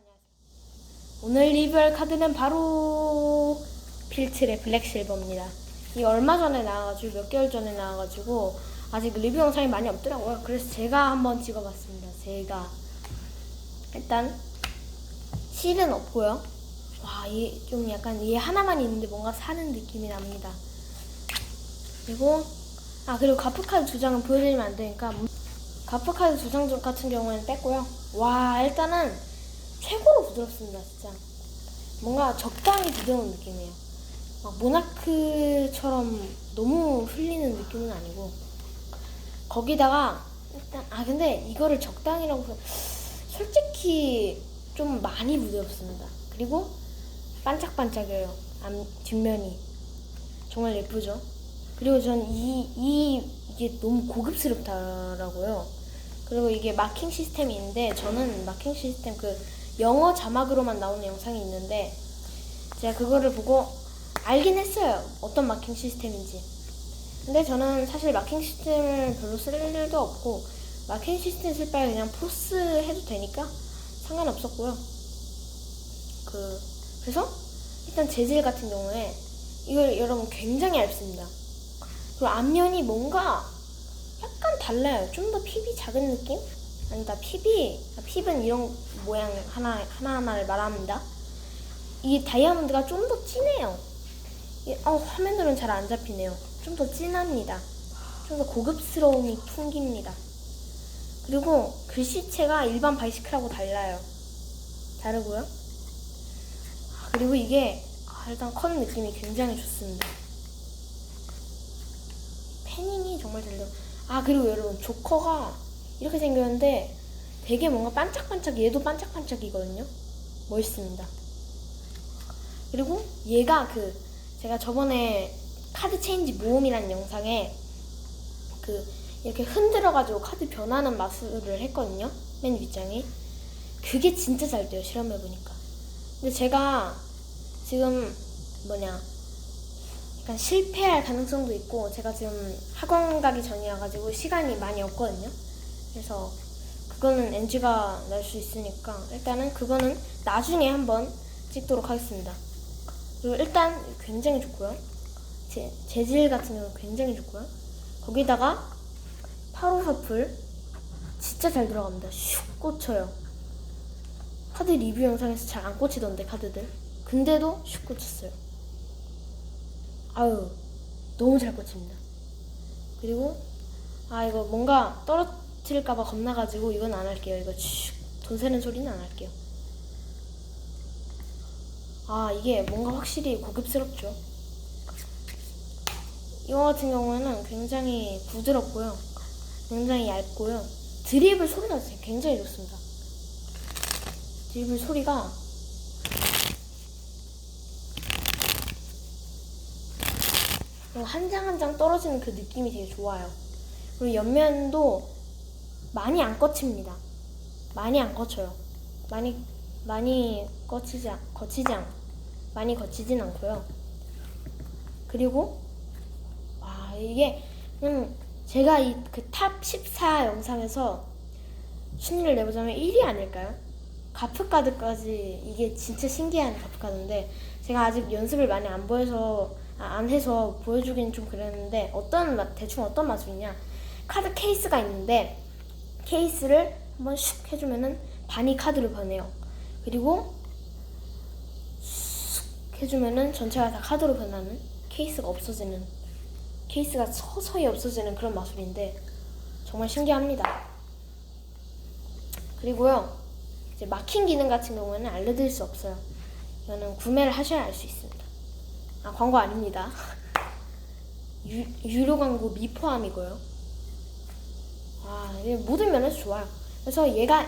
안녕하세요. 오늘 리뷰할 카드는 바로 필트의 블랙 실버입니다. 이 얼마 전에 나와가지고 몇 개월 전에 나와가지고 아직 리뷰 영상이 많이 없더라고요. 그래서 제가 한번 찍어봤습니다. 제가 일단 실은 없고요. 와, 이좀 약간 얘 하나만 있는데 뭔가 사는 느낌이 납니다. 그리고 아 그리고 가프 카드 두 장은 보여드리면 안 되니까 가프 카드 두 장 같은 경우에는 뺐고요. 와 일단은 최고로 부드럽습니다 진짜. 뭔가 적당히 부드러운 느낌이에요. 막 모나크처럼 너무 흘리는 느낌은 아니고 거기다가 일단 아 근데 이거를 적당이라고 해서 솔직히 좀 많이 부드럽습니다. 그리고 반짝반짝해요. 앞 뒷면이 정말 예쁘죠. 그리고 전 이 이 이게 너무 고급스럽더라고요. 그리고 이게 마킹 시스템이 있는데 저는 마킹 시스템 그 영어 자막으로만 나오는 영상이 있는데 제가 그거를 보고 알긴 했어요. 어떤 마킹 시스템인지. 근데 저는 사실 마킹 시스템을 별로 쓸 일도 없고 마킹 시스템 쓸 바에 그냥 포스 해도 되니까 상관없었고요. 그 그래서 일단 재질 같은 경우에 이걸 여러분 굉장히 얇습니다. 그리고 앞면이 뭔가 약간 달라요. 좀 더 핍이 작은 느낌? 아니다, 핍이 아, 핍은 이런 모양 하나 하나 하나를 말합니다. 이 다이아몬드가 좀 더 진해요. 이, 어, 화면으로는 잘 안 잡히네요. 좀 더 진합니다. 좀 더 고급스러움이 풍깁니다. 그리고 글씨체가 일반 바이시클하고 달라요. 다르고요. 아, 그리고 이게 아, 일단 컨 느낌이 굉장히 좋습니다. 패닝이 정말 잘 돼요. 아 그리고 여러분 조커가 이렇게 생겼는데 되게 뭔가 반짝반짝 얘도 반짝반짝이거든요. 멋있습니다. 그리고 얘가 그 제가 저번에 카드 체인지 모음이라는 영상에 그 이렇게 흔들어가지고 카드 변하는 마술을 했거든요. 맨 윗장에. 그게 진짜 잘 돼요. 실험해보니까. 근데 제가 지금 뭐냐 약간 실패할 가능성도 있고 제가 지금 학원 가기 전이어가지고 시간이 많이 없거든요. 그래서 그거는 NG가 날 수 있으니까 일단은 그거는 나중에 한번 찍도록 하겠습니다. 그리고 일단 굉장히 좋고요. 재, 재질 같은 경우는 굉장히 좋고요. 거기다가 8호 서플 진짜 잘 들어갑니다. 슉 꽂혀요. 카드 리뷰 영상에서 잘 안 꽂히던데 카드들. 근데도 슉 꽂혔어요. 아유 너무 잘 꽂힙니다. 그리고 아 이거 뭔가 떨어 뜨릴까봐 겁나가지고 이건 안 할게요. 이거 슉돈 세는 소리는 안 할게요. 아 이게 뭔가 확실히 고급스럽죠. 이거 같은 경우에는 굉장히 부드럽고요. 굉장히 얇고요. 드리블 소리가 굉장히 좋습니다. 드리블 소리가 한 장 한 장 떨어지는 그 느낌이 되게 좋아요. 그리고 옆면도 많이 안 거칩니다. 많이 안 거쳐요. 많이 많이 거치지 않, 거치지 않, 많이 거치진 않고요. 그리고 와 이게 그냥 제가 이 그 탑 14 영상에서 순위를 내보자면 1위 아닐까요? 가프카드까지 이게 진짜 신기한 가프카드인데 제가 아직 연습을 많이 안 보여서 아, 안 해서 보여주기는 좀 그랬는데 어떤 맛 대충 어떤 마술이냐 카드 케이스가 있는데 케이스를 한번 슉 해주면은 반이 카드를 변해요 그리고 슉 해주면은 전체가 다 카드로 변하는 케이스가 없어지는 케이스가 서서히 없어지는 그런 마술인데 정말 신기합니다 그리고요 이제 마킹 기능 같은 경우에는 알려드릴 수 없어요 이거는 구매를 하셔야 알 수 있습니다 아 광고 아닙니다. 유, 유료 광고 미포함이고요. 아 모든 면에서 좋아요. 그래서 얘가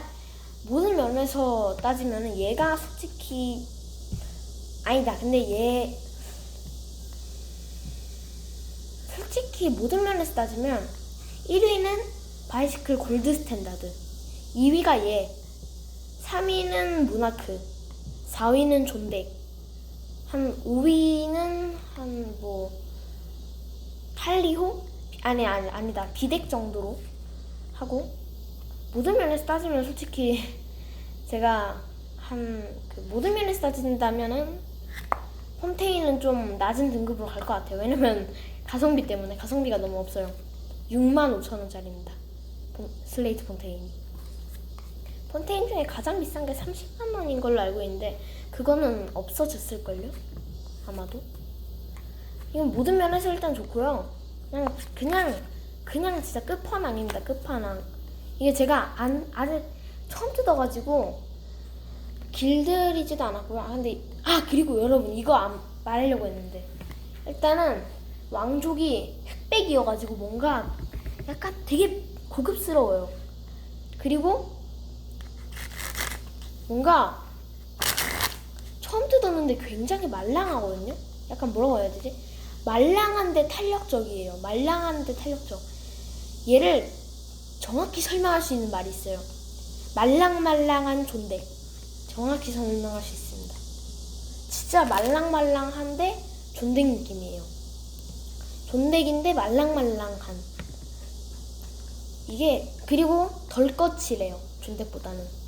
모든 면에서 따지면 얘가 솔직히 아니다. 근데 얘 솔직히 모든 면에서 따지면 1위는 바이시클 골드 스탠다드, 2위가 얘, 3위는 모나크, 4위는 존백, 한 5위는 한뭐 8, 2호? 아니 아니 아니다 비덱 정도로 하고 모든 면에서 따지면 솔직히 제가 한 그 모든 면에서 따진다면은 폰테인은 좀 낮은 등급으로 갈 것 같아요. 왜냐면 가성비 때문에 가성비가 너무 없어요. 6만 5천 원짜리입니다. 폰- 슬레이트 폰테인이. 폰테인 중에 가장 비싼 게 30만 원인 걸로 알고 있는데 그거는 없어졌을걸요? 아마도. 이건 모든 면에서 일단 좋고요. 그냥 그냥 그냥 진짜 끝판왕입니다. 끝판왕. 이게 제가 안 아직 처음 뜯어가지고 길들이지도 않았고요. 아 근데 아 그리고 여러분 이거 안 말하려고 했는데 일단은 왕족이 흑백이어가지고 뭔가 약간 되게 고급스러워요. 그리고 뭔가 처음 뜯었는데 굉장히 말랑하거든요. 약간 뭐라고 해야 되지? 말랑한데 탄력적이에요. 말랑한데 탄력적. 얘를 정확히 설명할 수 있는 말이 있어요. 말랑말랑한 존대. 정확히 설명할 수 있습니다. 진짜 말랑말랑한데 존댓 느낌이에요. 존댓인데 말랑말랑한. 이게 그리고 덜 거칠해요. 존댓보다는.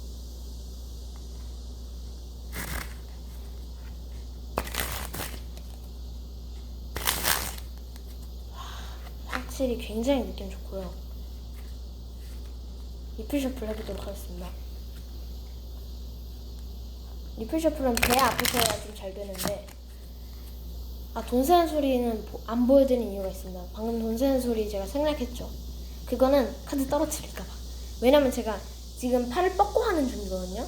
확실히 굉장히 느낌 좋고요. 리플 셔플 해보도록 하겠습니다. 리플 셔플은 배 앞에서 해야 좀 잘 되는데 아 돈 세는 소리는 보- 안 보여드린 이유가 있습니다. 방금 돈 세는 소리 제가 생략했죠. 그거는 카드 떨어뜨릴까봐. 왜냐면 제가 지금 팔을 뻗고 하는 중이거든요.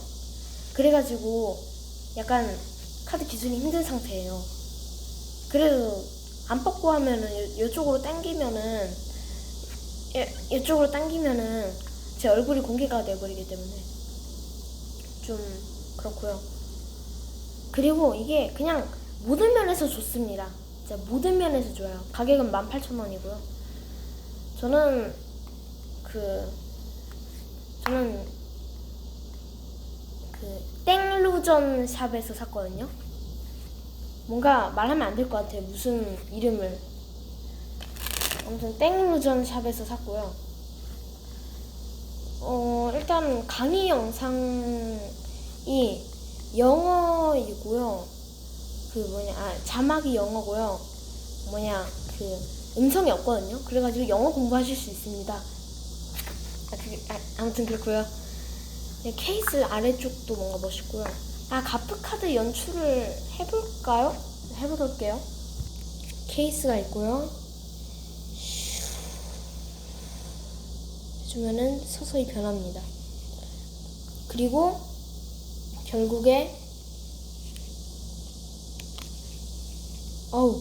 그래가지고 약간 카드 기준이 힘든 상태예요. 그래도 안 뻗고 하면은 요- 요쪽으로 당기면은 이- 이쪽으로 당기면은 제 얼굴이 공개가 돼버리기 때문에 좀 그렇고요. 그리고 이게 그냥 모든 면에서 좋습니다. 진짜 모든 면에서 좋아요. 가격은 18,000원이고요. 저는 그 저는 그 땡루전 샵에서 샀거든요. 뭔가 말하면 안 될 것 같아요. 무슨 이름을. 아무튼 땡루전 샵에서 샀고요. 어, 일단 강의 영상이 영어이고요. 그 뭐냐, 아, 자막이 영어고요. 뭐냐, 그 음성이 없거든요. 그래가지고 영어 공부하실 수 있습니다. 아, 그게, 아, 아무튼 그렇고요. 네, 케이스 아래쪽도 뭔가 멋있고요. 아, 가프 카드 연출을 해볼까요? 해볼게요. 케이스가 있고요. 해주면은 서서히 변합니다. 그리고 결국에 어우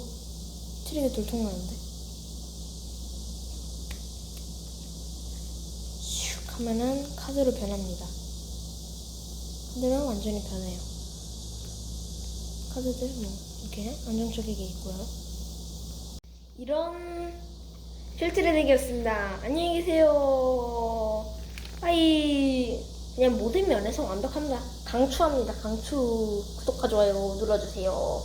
트릭이 돌통 나는데 슉 하면은 카드로 변합니다. 카드는 완전히 변해요. 카드들 뭐 이렇게 안정적이게 있고요. 이런 필트레덱이었습니다. 안녕히 계세요. 빠이. 그냥 모든 면에서 완벽합니다. 강추합니다. 강추. 구독과 좋아요 눌러주세요.